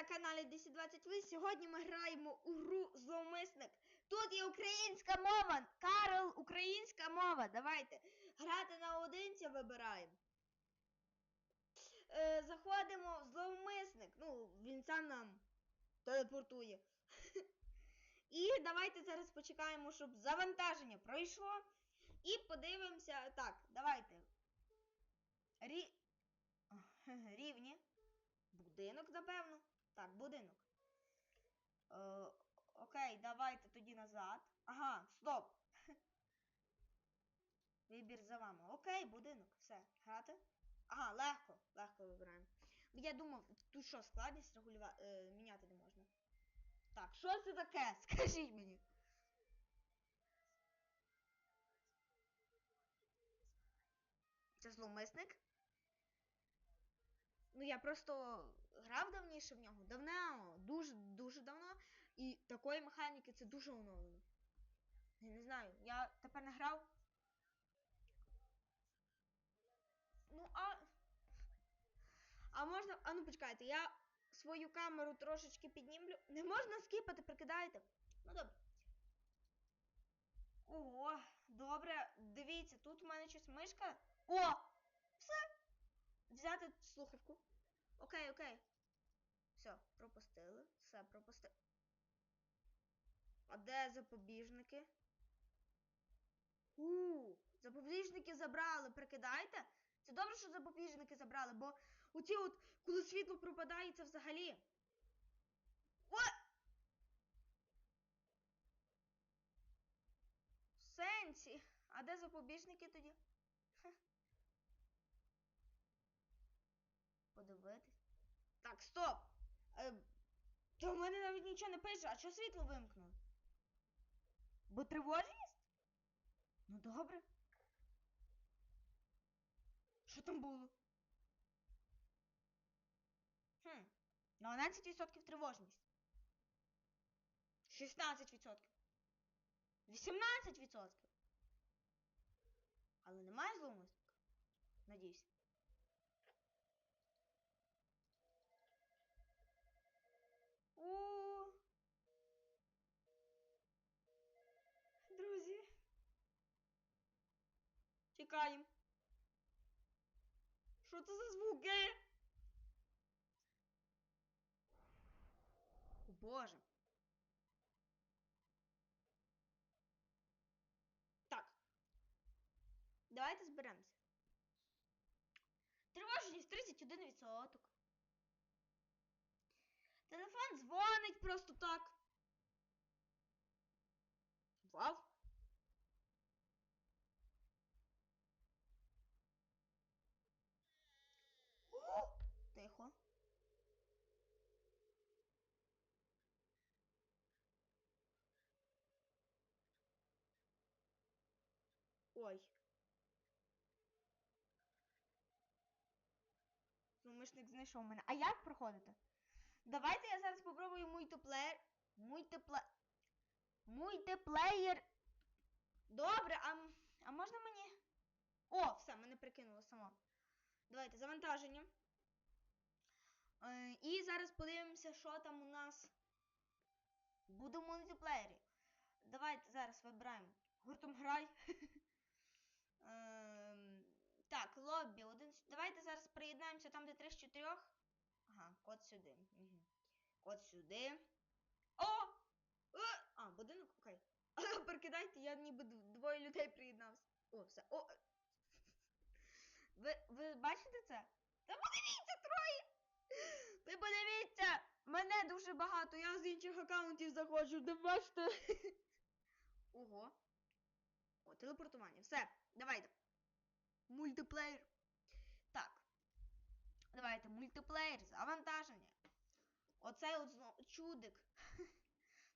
на каналі 1020 Ви. Сьогодні ми граємо у гру Зловмисник. Тут є українська мова. Карл, українська мова. Давайте. Грати наодинці вибираємо. Е, заходимо в зловмисник. Ну, він сам нам телепортує. І давайте зараз почекаємо, щоб завантаження пройшло. І подивимося. Так, давайте. Рі... Рівні. Будинок, напевно. Так, будинок. Е, окей, давайте тоді назад. Ага, стоп. Вибір за вами. Окей, будинок. Все. Грати? Ага, легко. Легко вибираємо. Я думав, тут що, складність регулювати е, міняти не можна. Так, що це таке? Скажіть мені. Це зловмисник? Ну, я просто грав давніше в нього. Давно, дуже дуже давно. І такої механіки це дуже оновлено. Я не знаю, я тепер не грав. Ну, а. А можна. А ну почекайте, я свою камеру трошечки піднімлю. Не можна скіпати, прикидаєте? Ну добре. Ого, добре. Дивіться, тут у мене щось мишка. О! Все! Взяти слухавку. Окей, окей. Все, пропустили. Все, пропустили. А де запобіжники? У, запобіжники забрали, прикидайте? Це добре, що запобіжники забрали, бо оці от, коли світло пропадає, це взагалі. О! Сенсі. А де запобіжники тоді? Подивитись. Так, стоп! Е, та в мене навіть нічого не пише, а що світло вимкнули? Бо тривожність? Ну добре. Що там було? Хм. 12% тривожність. 16%. 18%. Але немає зловмисника? Надіюсь. О. Друзі. Тікаємо. Що це за звуки? О Боже. Так. Давайте зберемося. Тривожність 31%. Телефон дзвонить просто так. Вау. Тихо. Ой. Зумишник знайшов мене. А як проходити? Давайте я зараз попробую мультиплеєр. Мультипле... Мультиплеєр. Добре, а, а можна мені. О, все, мене прикинуло само. Давайте завантаження. Е, і зараз подивимося, що там у нас буде в мультиплеєрі. Давайте зараз вибираємо. Гуртом грай. Ем, так, лобі. Давайте зараз приєднаємося там, де 3 з 4. Ага, код сюди. Угу. Код сюди. О! Е! А, будинок, окей. Прикидайте, я ніби двоє людей приєднався. О, все. О! Ви, ви бачите це? Та подивіться троє! Ви подивіться! Мене дуже багато, я з інших аккаунтів заходжу, де бачите? Ого. О, телепортування. Все, давайте. Мультиплеєр. Давайте, мультиплеєр, завантаження. Оцей от чудик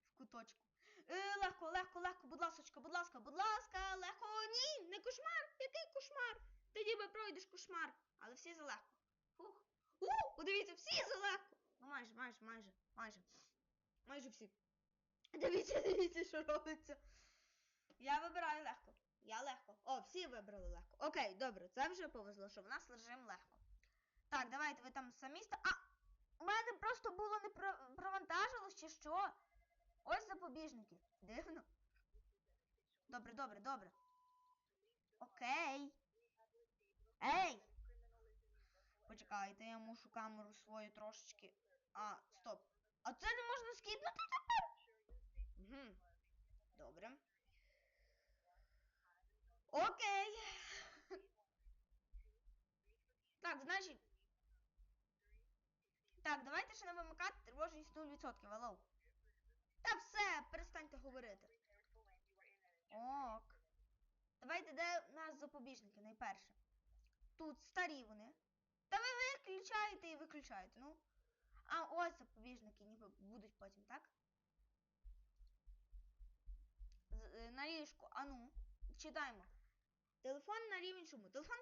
в куточку. Е, легко, легко, легко, будь ласочка, будь ласка, будь ласка, легко. Ні, не кошмар. Який кошмар? Ти ніби пройдеш кошмар. Але всі за легко. Фух. У, подивіться, всі за легко. Ну майже, майже, майже, майже. Майже всі. Дивіться, дивіться, що робиться. Я вибираю легко. Я легко. О, всі вибрали легко. Окей, добре, це вже повезло, що в нас режим легко. Так, давайте ви там самі ста. А! У мене просто було не про... провантажилось чи що? Ось запобіжники. Дивно. Добре, добре, добре. Окей. Ей! Почекайте, я мушу камеру свою трошечки. А, стоп. А це не можна скиднути тепер? Угу. Добре. Окей. Так, значить. Так, давайте ще не вимикати тривожність 0%, алло. Та все, перестаньте говорити. Ок. Давайте де у нас запобіжники найперше. Тут старі вони. Та ви виключаєте і виключаєте, ну. А ось запобіжники ніби будуть потім, так? Е, на ліжку. А ну, читаємо. Телефон на рівень шуму. Телефон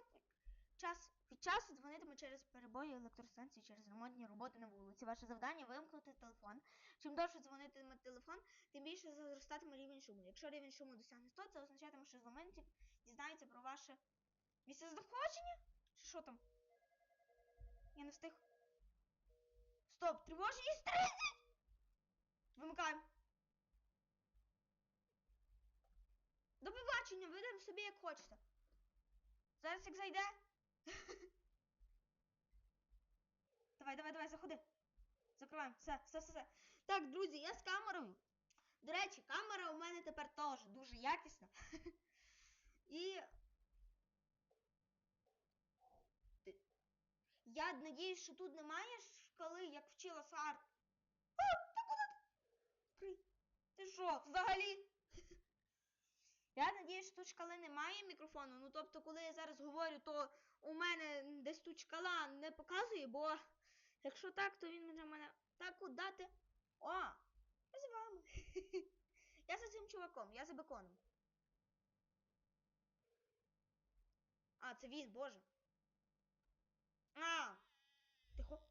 час, під час дзвонитиме через перебої електростанції, через ремонтні роботи на вулиці. Ваше завдання вимкнути телефон. Чим довше дзвонитиме телефон, тим більше зростатиме рівень шуму. Якщо рівень шуму досягне 100, це означатиме, що зломанці дізнається про ваше місце знаходження? Чи що там? Я не встиг. Стоп, тривожність 30! Вимикаємо. До побачення, ведемо собі як хочете. Зараз як зайде. Давай, давай, давай, заходи. Закриваємо. Все, все, все, все. Так, друзі, я з камерою. До речі, камера у мене тепер теж дуже якісна. І. Я надіюсь, що тут немає шкали, як вчила Сарт. А, ти куди? ти? Ти що, взагалі? Я надіюсь, що тут шкали немає мікрофону. Ну тобто, коли я зараз говорю, то у мене десь тут шкала не показує, бо якщо так, то він може мене так удати. дати. О! Я з вами. Я за цим чуваком, я за беконом. А, це він, боже. А! Тихо.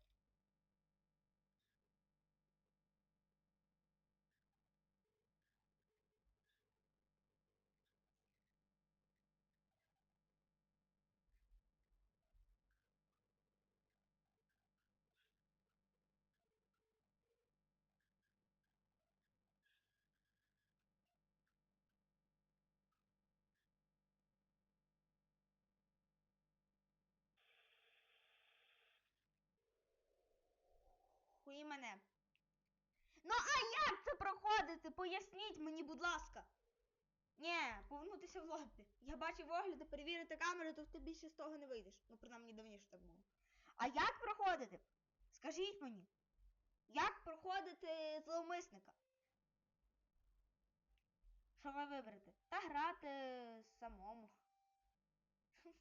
Мене. Ну а як це проходити? Поясніть мені, будь ласка. Ні, повернутися в лобі. Я бачив огляди, перевірити камеру, то ти більше з того не вийдеш. Ну, принаймні давніше так було. А як проходити? Скажіть мені. Як проходити зловмисника? Що ви виберете? Та грати самому.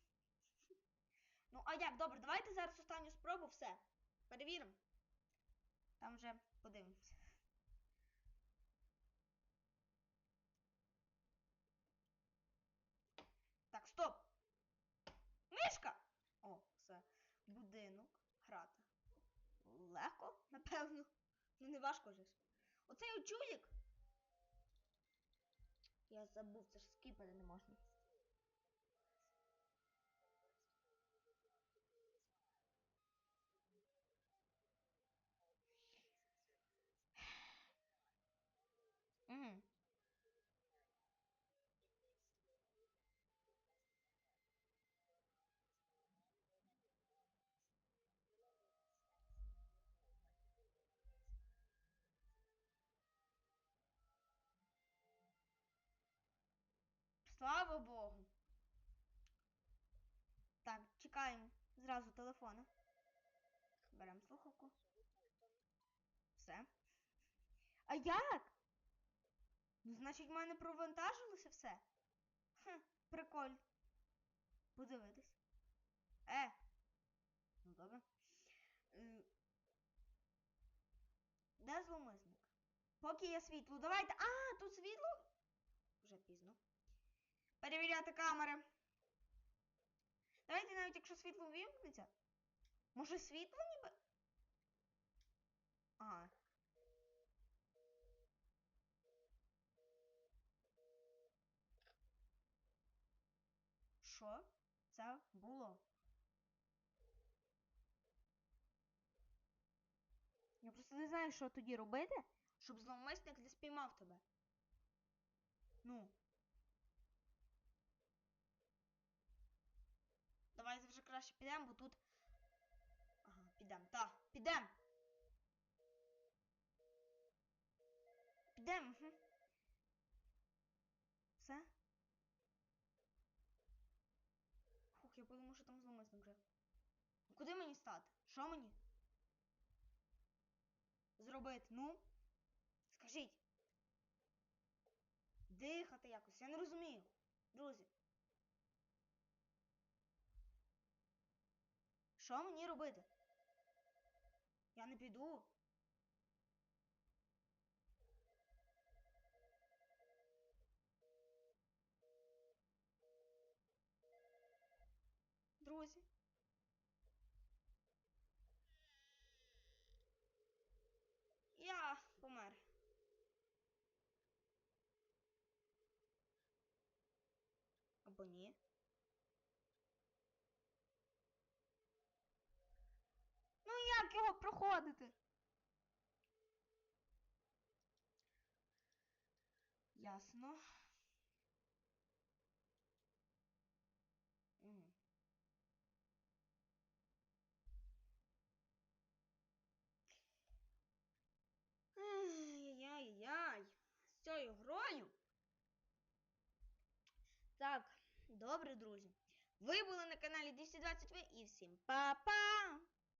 Ну, а як? Добре, давайте зараз останню спробу, все. Перевіримо. Там вже подивимося. Так, стоп! Мишка! О, все. Будинок. Грати. Легко, напевно. Ну не важко же. Оцей очулік. Я забув, це ж скіпати не можна. Слава Богу. Так, чекаємо зразу телефона. Беремо слухавку. Все. А як? Ну, значить, в мене провантажилося все. Хм, прикольно. Подивитись. Е. Ну добре. Де зломисник? Поки є світло. Давайте. А, тут світло. Вже пізно. Перевіряти камери. Давайте навіть якщо світло вимкнеться. Може світло ніби? Ага. Що це було? Я просто не знаєш, що тоді робити, щоб зловмисник не спіймав тебе. Ну. Давайте вже краще підемо, бо тут. Ага, підемо. Так, підемо. Підемо. Угу. Все? Фух, я подумав, що там зловмисник вже. Куди мені стати? Що мені? Зробити? Ну? Скажіть. Дихати якось, я не розумію. Друзі. Що мені робити? Я не піду. Друзі. Я помер. Або ні. Як його проходити? Ясно. Угу. Ай-яй-яй. З цією грою. Так, добре, друзі. Ви були на каналі 220 в і всім па-па!